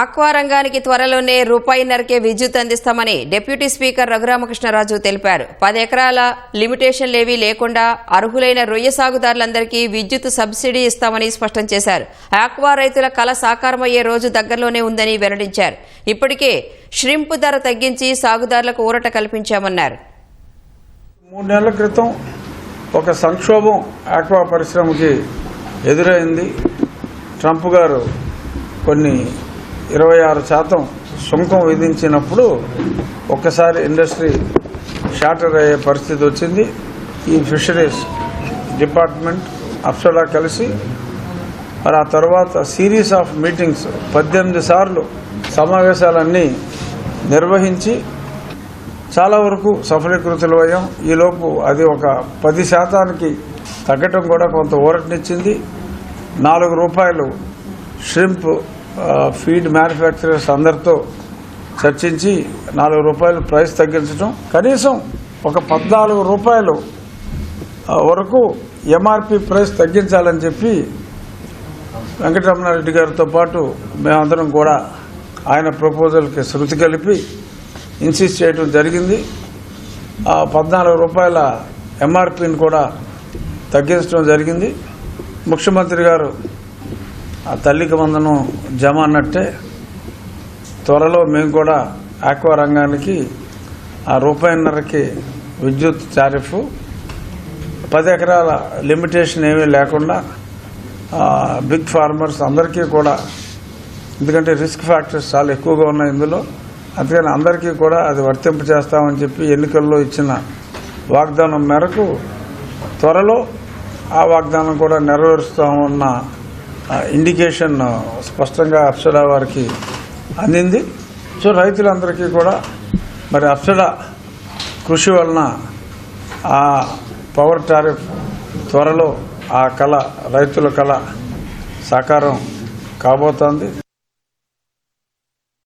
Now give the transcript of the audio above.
Aqua రంగానికి త్వరలోనే రూపాయిన్నరకే విద్యుత్ అందిస్తామని డిప్యూటీ స్పీకర్ రఘురామకృష్ణరాజు తెలిపారు. పది ఎకరాల లిమిటేషన్లేవీ లేకుండా అర్హులైన రొయ్య సాగుదారులందరికీ విద్యుత్ సబ్సిడీ ఇస్తామని స్పష్టం చేశారు. ఆక్వా రైతుల కల సాకారమయ్యే రోజు దగ్గరలోనే ఉందని వెల్లడించారు. ఇప్పటికే ష్రింప్ ధర తగ్గించి సాగుదారులకు ఊరట కల్పించామన్నారు. మూడు నెలల క్రితం ఒక సంక్షోభం ఆక్వా పరిశ్రమకి ఎదురైంది. ట్రంప్ గారు కొన్ని ఇరవై ఆరు శాతం సుంకం విధించినప్పుడు ఒక్కసారి ఇండస్ట్రీ షార్టర్ అయ్యే పరిస్థితి వచ్చింది. ఈ ఫిషరీస్ డిపార్ట్మెంట్ అప్సలా కలిసి మరి ఆ తర్వాత సిరీస్ ఆఫ్ మీటింగ్స్ పద్దెనిమిది సార్లు సమావేశాలన్నీ నిర్వహించి చాలా వరకు సఫలీకృతులయ్యాం ఈలోపు అది ఒక పది శాతానికి తగ్గటం కూడా కొంత ఊరటనిచ్చింది. నాలుగు రూపాయలు షింప్ ఫీడ్ మ్యానుఫ్యాక్చరర్స్ అందరితో చర్చించి నాలుగు రూపాయలు ప్రైస్ తగ్గించడం కనీసం ఒక పద్నాలుగు రూపాయలు వరకు ఎంఆర్పి ప్రైస్ తగ్గించాలని చెప్పి వెంకటరమణారెడ్డి గారితో పాటు మేమందరం కూడా ఆయన ప్రపోజల్కి శృతి కలిపి ఇన్సిస్ట్ చేయడం జరిగింది. ఆ పద్నాలుగు రూపాయల ఎంఆర్పిని కూడా తగ్గించడం జరిగింది. ముఖ్యమంత్రి గారు ఆ తల్లికి వందనం జమ అన్నట్టే త్వరలో మేము కూడా ఆక్వా రంగానికి ఆ రూపాయిన్నరకి విద్యుత్ టారిఫ్ పది ఎకరాల లిమిటేషన్ ఏమీ లేకుండా బిగ్ ఫార్మర్స్ అందరికీ కూడా ఎందుకంటే రిస్క్ ఫ్యాక్టర్స్ చాలా ఎక్కువగా ఉన్నాయి ఇందులో అందుకని అందరికీ కూడా అది వర్తింప చేస్తామని చెప్పి ఎన్నికల్లో ఇచ్చిన వాగ్దానం మేరకు త్వరలో ఆ వాగ్దానం కూడా నెరవేరుస్తామన్న ఇండికేషన్ స్పష్టంగా అప్సరా వారికి అందింది. సో రైతులందరికీ కూడా మరి అప్సరా కృషి వలన ఆ పవర్ టారిఫ్ త్వరలో ఆ కళ రైతుల కళ సాకారం కాబోతోంది.